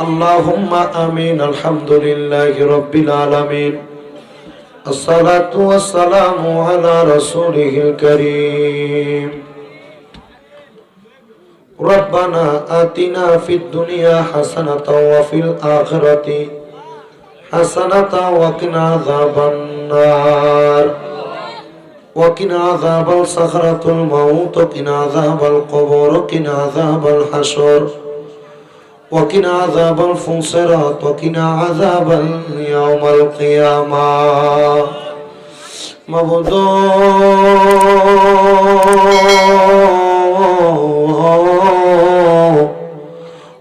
اللهم آمين الحمد لله رب العالمين الصلاة والسلام على رسوله الكريم ربنا آتنا في الدنيا حسنة وفي الآخرة حسنة وقنا عذاب النار وقنا عذاب الصخرة الموت وقنا عذاب القبور وقنا عذاب الحشر وقنا عذاب الفنصرات وقنا عذاب يوم القيامة مبدو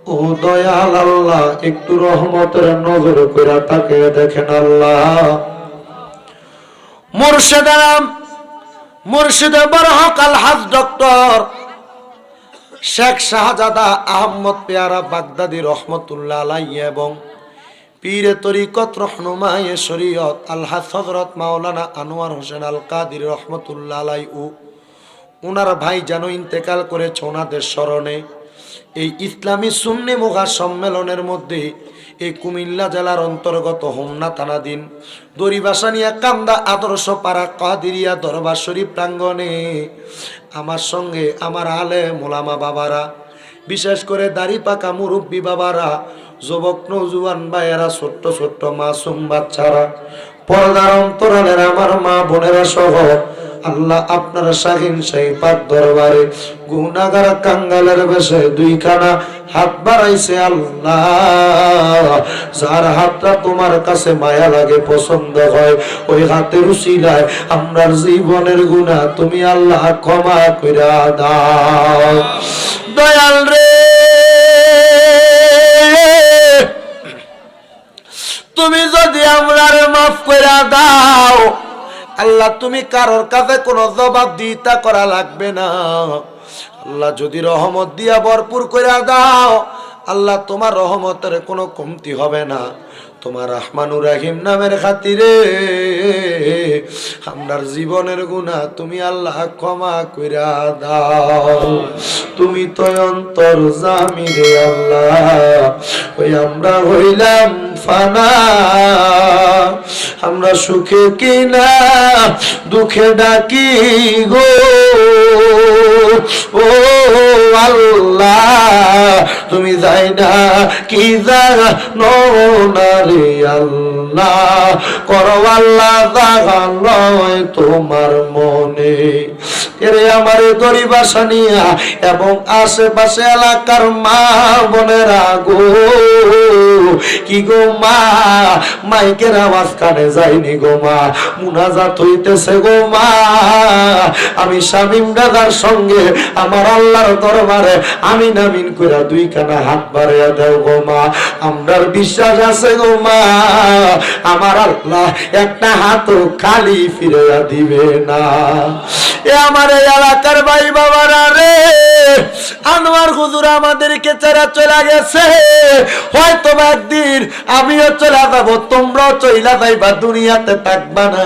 ও দয়াল আল্লাহ একটু রহমতের নজর করে তাকে দেখেন আল্লাহ মুর্শিদারাম মুর্শিদে বরহক আলহাজ ডক্টর শেখ শাহজাদা আহম্মদ পেয়ারা বাগদাদি রহমতুল্লাহ আলাই এবং পীরে তরিকত রহনুমায় শরীয়ত আল্লাহ হজরত মাওলানা আনোয়ার হোসেন আল কাদির রহমতুল্লাহ আলাই উ ওনার ভাই যেন ইন্তেকাল করেছে ওনাদের স্মরণে। এই ইসলামী সুন্নি মুখা সম্মেলনের মধ্যে এই কুমিল্লা জেলার অন্তর্গত হোমনা থানাধীন দরিবাসানিয়া কান্দা আদর্শ পাড়া কাদিরিয়া দরবার শরীফ প্রাঙ্গণে আমার সঙ্গে আমার আলে মোলামা বাবারা, বিশেষ করে দাড়ি পাকা মুরব্বী বাবারা, যুবক নজুয়ান ভাইয়েরা, ছোট্ট ছোট্ট মাসুম বাচ্চারা পর্দার অন্তরালের আমার মা বোনেরা সহ আল্লাহ আপনার শাহিন সেই পাক দরবারে গুনাগার কাঙ্গালের বেশে দুইখানা হাত বাড়াইছে আল্লাহ। যার হাতটা তোমার কাছে মায়া লাগে, পছন্দ হয়, ওই হাতের উসিলায় আমরার জীবনের গুণা তুমি আল্লাহ ক্ষমা কইরা দাও। দয়াল রে! তুমি যদি আমরার মাফ করে দাও, আল্লাহ তুমি কারোর কাছে কোনো জবাব দিতা করা লাগবে না। আল্লাহ যদি রহমত দিয়া ভরপুর করে দাও, আল্লাহ তোমার রহমতের কোনো কমতি হবে না। তোমার রহমানুর রাহিম নামের খাতিরে আমরার জীবনের গুণা তুমি আল্লাহ ক্ষমা কইরা দাও। তুমি তো অন্তর জামি রে আল্লাহ। ওই আমরা হইলাম ফানা। আমরা সুখে কিনা দুঃখে ডাকি গো। ও আল্লাহ, তুমি যাই না কি জানো না রে আল্লাহ। করো আল্লাহ জাগালয় তোমার মনে। এরে আমার গরিবা সানিয়া এবং আশেপাশে এলাকার মা বোনেরা গো কি গো মা? মাইকের আওয়াজ কানে যায়নি গো মা। মুনাজাত হইতেছে গো মা। আমি শামিম দাদার সঙ্গে আমার আল্লাহর দরবারে আমি নামিন কইরা দুই কানা হাত বাড়াইয়া দেও গো মা। আমরার বিশ্বাস আছে গো মা। আমার আল্লাহ একটা হাতও খালি ফিরে দিবে না। এ আমার এই এলাকার ভাই বাবারা রে, আনোয়ার হুজুর আমাদেরকে চেরা চলে গেছে। হয়তো একদিন আমিও চলে যাব, তোমরাও চইলা যাইবা, দুনিয়াতে থাকবা না।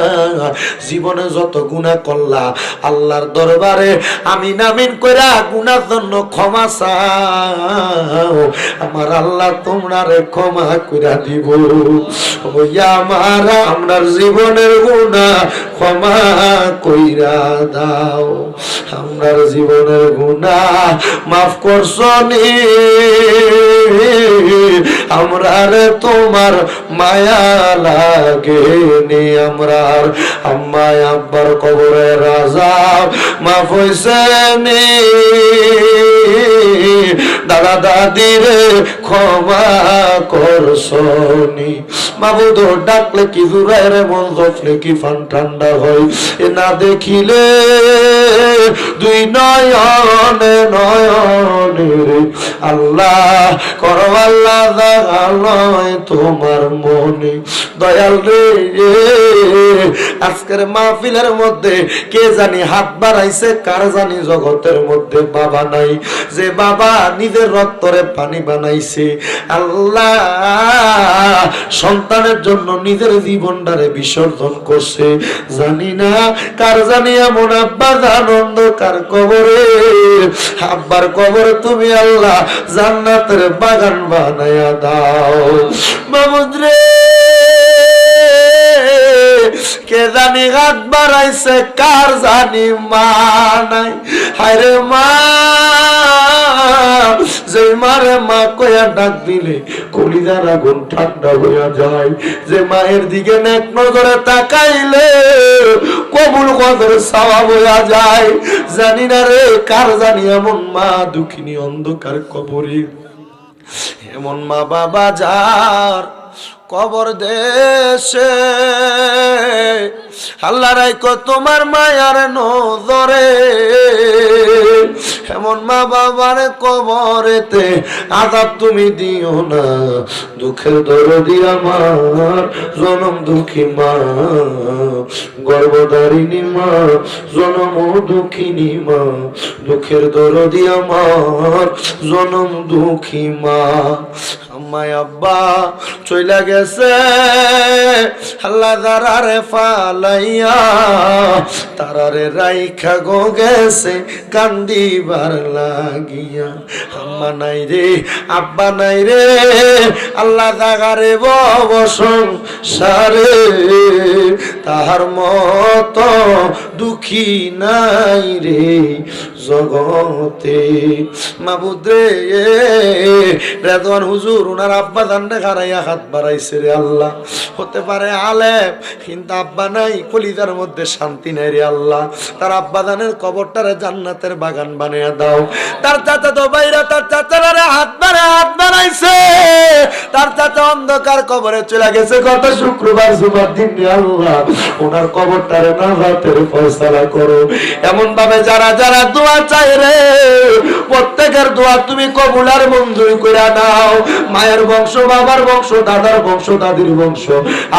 জীবনে যত গুনাহ করলা, আল্লাহর দরবারে আমি নামিন কইরা গুনার জন্য ক্ষমা চাও। আমার আল্লাহ তোমরারে ক্ষমা কইরা দিব। ওই আমার আমরার জীবনের গুনাহ ক্ষমা কইরা দাও। আমরার জীবনের গুণা মাফ করছনি আমরা রে তোমার মায়া লাগে নি আমরার। আম্মায়, আব্বার কবরে রাজা মাফ হইছে নি। দাদা দাদি রে ক্ষমা করছনি মাবুদ ডাকলে কি জুড়ায় রে মন জফলে কি ফান ঠান্ডা হয়? এ না দেখিলে দুই নয়নে নয়নে আল্লাহ, করো আল্লাহ জাগালয় তোমার মনে। দয়াল রে। আজকের মাহফিলের মধ্যে কে জানি হাত বাড়াইছে, কার জানি জগতের মধ্যে বাবা নাই। যে বাবা নিজের রক্তরে পানি বানাইছে, আল্লাহ সন্তানের জন্য নিজের জীবনটারে বিসর্জন করছে। জানি না কার জানি এমন আব্বা আনন্দ কার কবরে। আব্বার কবরে তুমি আল্লাহ জান্নাতের বাগান বানায়া দাও। মামুদ্রে, কে জানি হাত বাড়াইছে, কার জানি মা নাই। হায়রে মা যে মারে মা কয়া ডাক দিলে, কলিজার আগুন ঠান্ডা হইয়া যায়। যে মায়ের দিকে নেক নজরে তাকাইলে, কবুল কদর সাওয়া হইয়া যায়। জানি না রে, কার জানি এমন মা, দুঃখিনী অন্ধকার কবরে। এমন মা বাবা যার কবর দেশে। আল্লাহ রাইকো তোমার মায়ার নজরে। এমন মা বাবার কবরেতে আজাব তুমি দিও না, দুঃখের দরদি আমার, জনম দুঃখী মা। গর্ভধারিণী মা জনম দুঃখিনী মা দুঃখের দরদিয়া মা জনম দুঃখী মা। আম্মাই আব্বা চইলা গেছে। আল্লাহ ফালাইয়া তারারে রাইখা গো গেছে, কান্দিবার লাগিয়া। আম্মা নাই রে, আব্বা নাই রে, আল্লাহ বসং সারে তাহার মত দুঃখী নাই রে। জগতে। মাবুদ্রে রেদওয়ান হুজুর, উনার আব্বা জানতে খারাইয়া হাত বাড়াইছে রে আল্লাহ। হতে পারে আলেপ কিন্তু আব্বা নাই কলিদার মধ্যে শান্তি নাই রে আল্লাহ। তার আব্বা দানের কবরটারে জান্নাতের বাগান বানিয়ে দাও। তার চাচা তো বাইরে অন্ধকার কবরে চলে গেছে। গত শুক্রবার জুমার দিন ওনার কবরটারে নাজাতের ফয়সালা করো। এমন ভাবে যারা যারা দোয়া চাই রে, প্রত্যেকের দোয়া তুমি কবুল আর মঞ্জুর করে নাও। মায়ের বংশ, বাবার বংশ, দাদার বংশ, দাদির বংশ,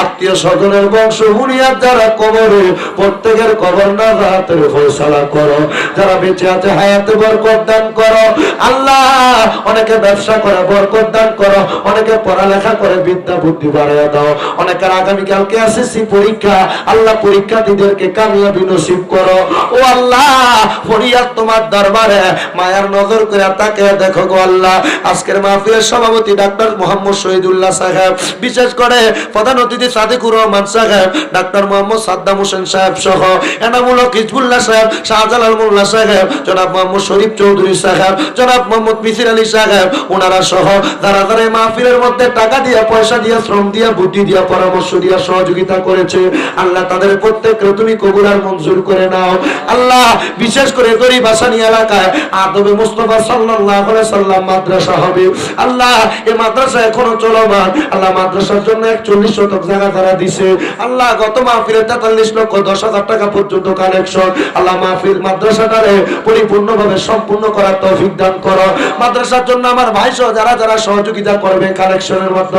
আত্মীয় স্বজনের বংশ বুনিয়াদ যারা কবরে, প্রত্যেকের কবর না রাতের ফয়সালা করো। যারা বেঁচে আছে, হায়াতে বরকত দান করো। আল্লাহ, অনেকে ব্যবসা করে, বরকত দান করো। অনেকে পড়ালেখা করে বিদ্যা বুদ্ধি বাড়িয়ে দাও। অনেকের আগামীকালকে এসএসসি পরীক্ষা, আল্লাহ পরীক্ষার্থীদেরকে কামিয়াবি নসিব করো। ও আল্লাহ, ফরিয়াদ তোমার দরবারে, মায়ার নজর করে তাকে দেখো গো আল্লাহ। আজকের মাহফিলের সভাপতি ডাক্তার মোহাম্মদ শহীদুল্লাহ সাহেব, বিশেষ করে প্রধান অতিথি সাদিকুর রহমান সাহেব, ডাক্তার মোহাম্মদ সাদ্দাম হোসেন সাহেব সহ এনামুলক হিজবুল্লাহ সাহেব, শাহজালাল মোল্লা সাহেব, জনাব মোহাম্মদ শরীফ চৌধুরী সাহেব, জনাব মোহাম্মদ মিসির আলী সাহেব ওনারা সহ যারা যারা এই মাহফিলের মধ্যে টাকা দিয়া পয়সা দিয়া, শ্রম দিয়া, বুদ্ধি দিয়া, পরামর্শ দিয়া সহযোগিতা করেছে। আল্লাহ তাদের প্রত্যেককে তুমি কবুল মঞ্জুর করে নাও। আল্লাহ, বিশেষ করে গরিব আসানি এলাকায় আদবে মুস্তফা আলাইহি সাল্লাম মাদ্রাসা হবে। আল্লাহ এই মাদ্রাসা এখনও চলমান। আল্লাহ মাদ্রাসার জন্য 41 শতক জায়গা তারা দিছে। আল্লাহ, গত মাহফিলে 43 লক্ষ 10 হাজার টাকা পর্যন্ত কালেকশন আল্লাহ, মাহফিল মাদ্রাসাটারে পরিপূর্ণভাবে সম্পূর্ণ করার তৌফিক দান করো। মাদ্রাসার জন্য আমার ভাই সহ যারা যারা সহযোগিতা করবে কালেকশনের মাধ্যমে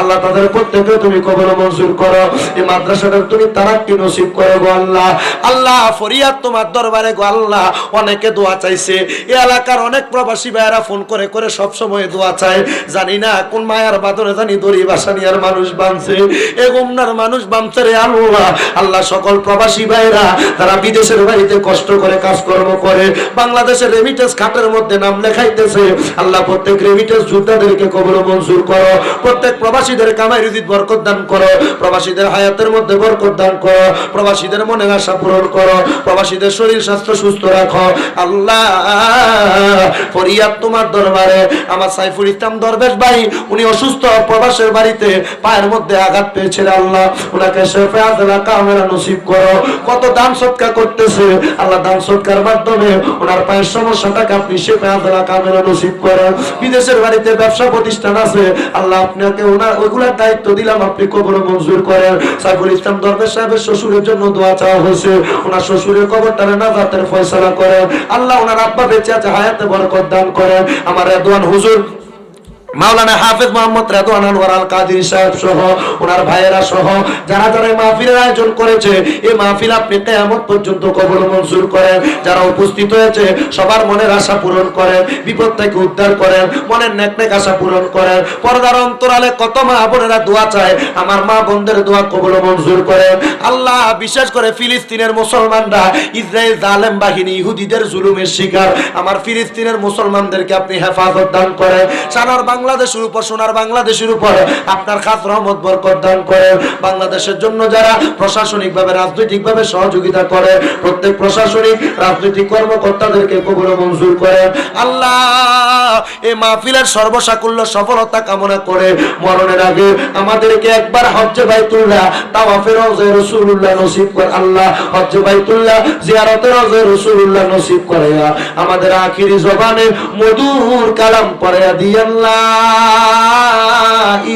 আল্লাহ তাদের প্রত্যেকে তুমি কবল মঞ্জুর করো। এই মাদ্রাসাটা তুমি তারাক্কি নসিব করো গো আল্লাহ। আল্লাহ, ফরিয়াদ তোমার দরবারে গো আল্লাহ। অনেকে দোয়া চাইছে। এই এলাকার অনেক প্রবাসী ভাইয়েরা ফোন করে করে সব সময় দোয়া চায়। জানি না কোন মায়ার বাদরে জানি দড়ি বাসানিয়ার মানুষ বানছে এ গুমনার মানুষ বানছে রে আল্লাহ। আল্লাহ, সকল প্রবাসী ভাইরা তারা বিদেশের বাড়িতে কষ্ট করে, কাজকর্ম করে, বাংলাদেশের রেমিটেন্স খাতের মধ্যে নাম লেখাইতেছে। আল্লাহ, প্রত্যেক রেমিটেন্স যোদ্ধাদেরকে কবর মঞ্জুর করো। প্রত্যেক প্রবাসীদের কামাই রুজিত বরকত দান করো। প্রবাসীদের হায়াতের মধ্যে বরকত দান করো। প্রবাসীদের মনের আশা পূরণ করো। প্রবাসীদের শরীর স্বাস্থ্য সুস্থ রাখো। আল্লাহ, ফরিয়াদ তোমার দরবারে। আমার সাইফুল ইসলাম দরবেশ ভাই, উনি অসুস্থ প্রবাসের বাড়িতে পায়ের মধ্যে আঘাত পেয়েছিল আল্লাহ। ওনাকে শেফে আদলা কামেরা নসিব করো। কত দান সৎকার করতেছে। আল্লাহ দান সৎকার মাধ্যমে ওনার পায়ের সমস্যাটাকে আপনি শেফে আদলা কামেরা নসিব করেন বিদেশের বাড়িতে ব্যবসা প্রতিষ্ঠান আছে। আল্লাহ আপনাকে ওনার, ওইগুলার দায়িত্ব দিলাম আপনি কবর মঞ্জুর করেন। সাইফুল ইসলাম দরবেশ সাহেবের শ্বশুরের জন্য দোয়া চাওয়া হয়েছে। ওনার শ্বশুরের কবরটারে না জাতের ফয়সালা করেন। আল্লাহ ওনার আব্বা বেঁচে আছে, হায়াতে বরকত দান করেন। আমার রেদওয়ান হুজুর মাওলানা হাফেজ মোহাম্মদ রেদওয়ান আনোয়ার আল কাদির সাহেব সহ, ওনার ভাইয়েরা সহ, যারা যারা এই মাহফিলের আয়োজন করেছে, এই মাহফিল আপনি কেয়ামত পর্যন্ত কবল মঞ্জুর করেন। যারা উপস্থিত হয়েছে, সবার মনের আশা পূরণ করেন, বিপদ থেকে উদ্ধার করেন, মনের নেক নেক আশা পূরণ করেন। পর্দার অন্তরালে কত মা বোনেরা দোয়া চায়, আমার মা বোনদের দোয়া কবল মঞ্জুর করেন। আল্লাহ বিশেষ করে ফিলিস্তিনের মুসলমানরা ইসরায়েল জালেম বাহিনী ইহুদিদের জুলুমের শিকার। আমার ফিলিস্তিনের মুসলমানদেরকে আপনি হেফাজত দান করেন। সানার বাংলাদেশের উপর, সোনার বাংলাদেশের উপর আপনার খাস রহমত, বরকত দান করেন বাংলাদেশের জন্য যারা প্রশাসনিকভাবে, রাজনৈতিকভাবে সহযোগিতা করে, প্রত্যেক প্রশাসনিক, রাজনৈতিক কর্মকর্তাদেরকে কবুল মঞ্জুর করেন আল্লাহ এই মাহফিলের সর্বসাকুল্য সফলতা কামনা করে। মরণের আগে আমাদেরকে একবার হজ্জে বাইতুল্লাহ তাওয়াফে রওজে রাসূলুল্লাহ নসিব করে। আল্লাহ, হজ্জে বাইতুল্লাহ জিয়ারতে রওজে রাসূলুল্লাহ নসিব করে আমাদের আখিরি জবানে মধুর কালাম পড়ে দিয়ে আল্লাহ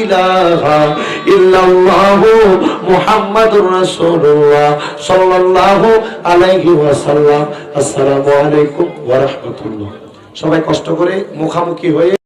ইলাহা ইল্লাল্লাহু মুহাম্মাদুর রাসূলুল্লাহ সাল্লাল্লাহু আলাইহি ওয়াসাল্লাম। আসসালামু আলাইকুম ওয়া রাহমাতুল্লাহ। সবাই কষ্ট করে মুখামুখি হয়ে